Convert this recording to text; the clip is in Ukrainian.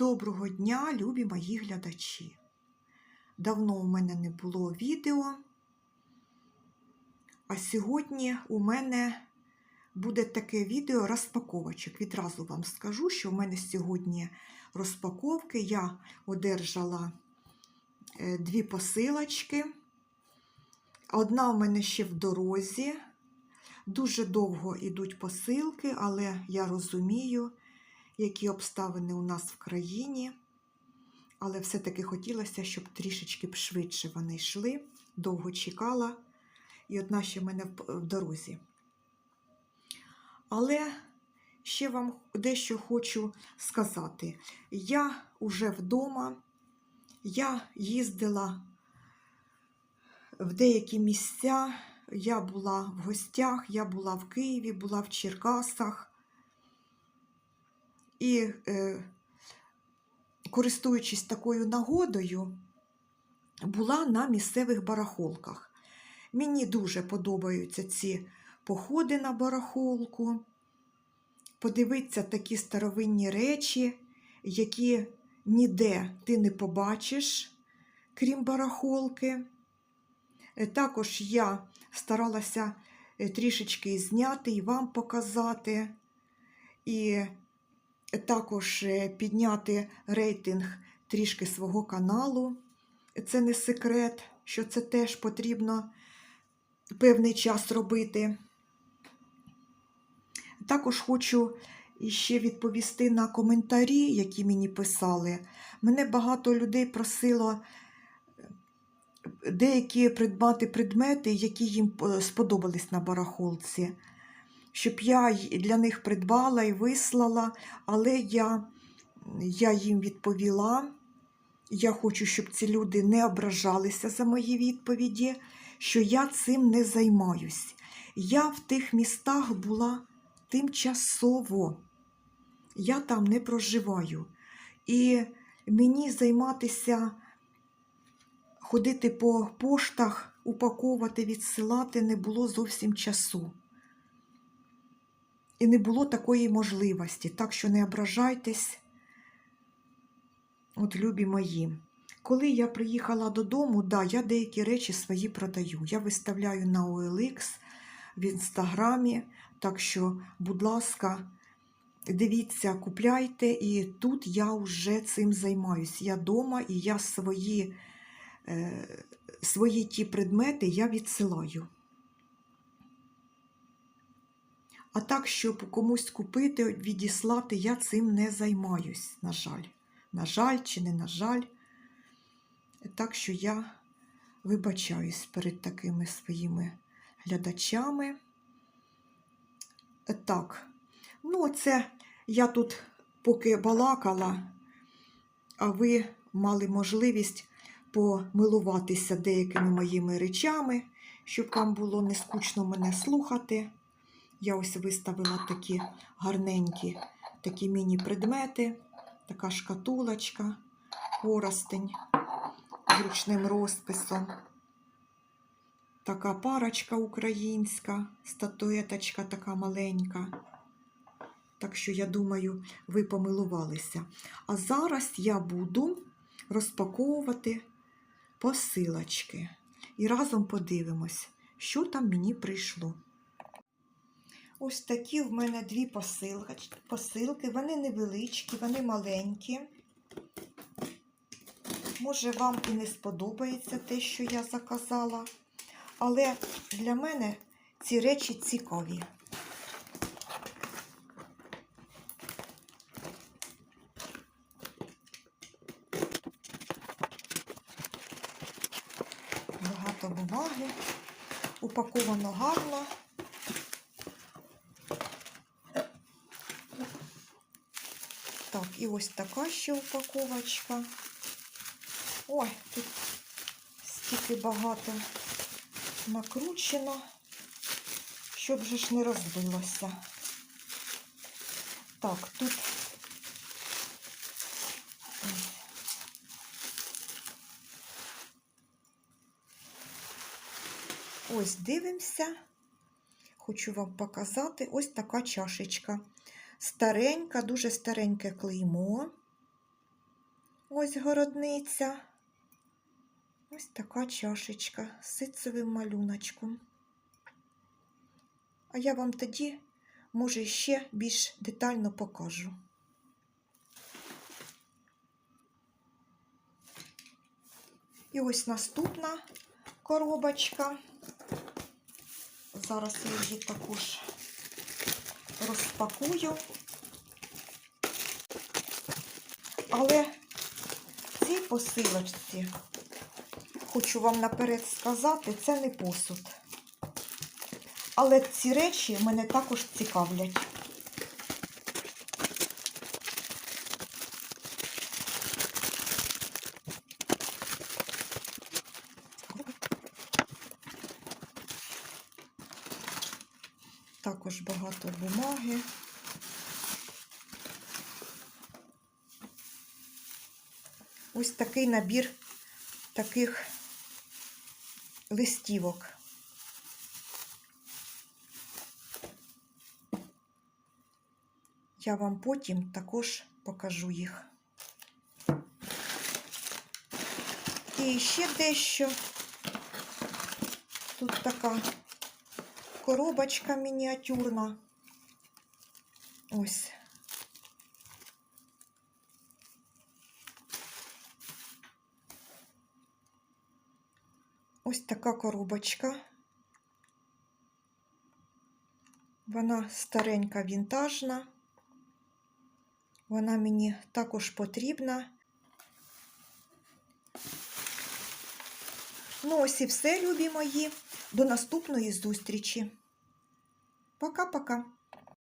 Доброго дня, любі мої глядачі. Давно у мене не було відео, а сьогодні у мене буде таке відео розпаковочок. Відразу вам скажу, що у мене сьогодні розпаковки. Я одержала е, дві посилочки. Одна у мене ще в дорозі. Дуже довго йдуть посилки, але я розумію, які обставини у нас в країні. Але все-таки хотілося, щоб трішечки б швидше вони йшли. Довго чекала, і одна ще в мене в дорозі. Але ще вам дещо хочу сказати. Я уже вдома, я їздила в деякі місця. Я була в гостях, я була в Києві, була в Черкасах. І, е, користуючись такою нагодою, була на місцевих барахолках. Мені дуже подобаються ці походи на барахолку, подивитися такі старовинні речі, які ніде ти не побачиш, крім барахолки. Е, Також я старалася е, трішечки зняти і вам показати, і також е, підняти рейтинг трішки свого каналу. Це не секрет, що це теж потрібно певний час робити. Також хочу ще відповісти на коментарі, які мені писали. Мене багато людей просило деякі придбати предмети, які їм е, сподобались на барахолці, щоб я для них придбала і вислала, але я, я їм відповіла. Я хочу, щоб ці люди не ображалися за мої відповіді, що я цим не займаюсь. Я в тих містах була тимчасово. Я там не проживаю. І мені займатися ходити по поштах, упаковувати, відсилати не було зовсім часу. І не було такої можливості. Так що не ображайтесь, от любі мої. Коли я приїхала додому, да, я деякі речі свої продаю. Я виставляю на OLX в інстаграмі. Так що, будь ласка, дивіться, купляйте, і тут я вже цим займаюсь. Я вдома і я свої е, свої ті предмети я відсилаю. А так, щоб комусь купити, відіслати, я цим не займаюсь, на жаль. На жаль, чи не на жаль. Так що я вибачаюсь перед такими своїми глядачами. Так, ну, це я тут поки балакала, а ви мали можливість помилуватися деякими моїми речами, щоб вам було не скучно мене слухати. Я ось виставила такі гарненькі такі міні-предмети, така шкатулочка, поростень з ручним розписом. Така парочка українська, статуеточка така маленька. Так що, я думаю, ви помилувалися. А зараз я буду розпаковувати посилочки. І разом подивимось, що там мені прийшло. Ось такі в мене дві посилки. Вони невеличкі, вони маленькі. Може, вам і не сподобається те, що я заказала. Але для мене ці речі цікаві. Багато бумаги, упаковано гарно. Так, і ось така ще упаковочка. Ой, тут стільки багато накручено, щоб же ж не розбилося. Так, тут ось дивимося. Хочу вам показати ось така чашечка. Старенька, дуже стареньке клеймо. Ось городниця. Ось така чашечка з ситцевим малюночком. А я вам тоді, може, ще більш детально покажу. І ось наступна коробочка. Зараз її також розпакую. Але в цій посилочці, хочу вам наперед сказати, це не посуд. Але ці речі мене також цікавлять. Також багато бумаги. Ось такий набір таких листівок. Я вам потім також покажу їх. І ще дещо. Тут така коробочка мініатюрна. Ось. Ось така коробочка. Вона старенька вінтажна. Вона мені також потрібна. Ну, ось і все, любі мої. До наступної зустрічі. Пока-пока.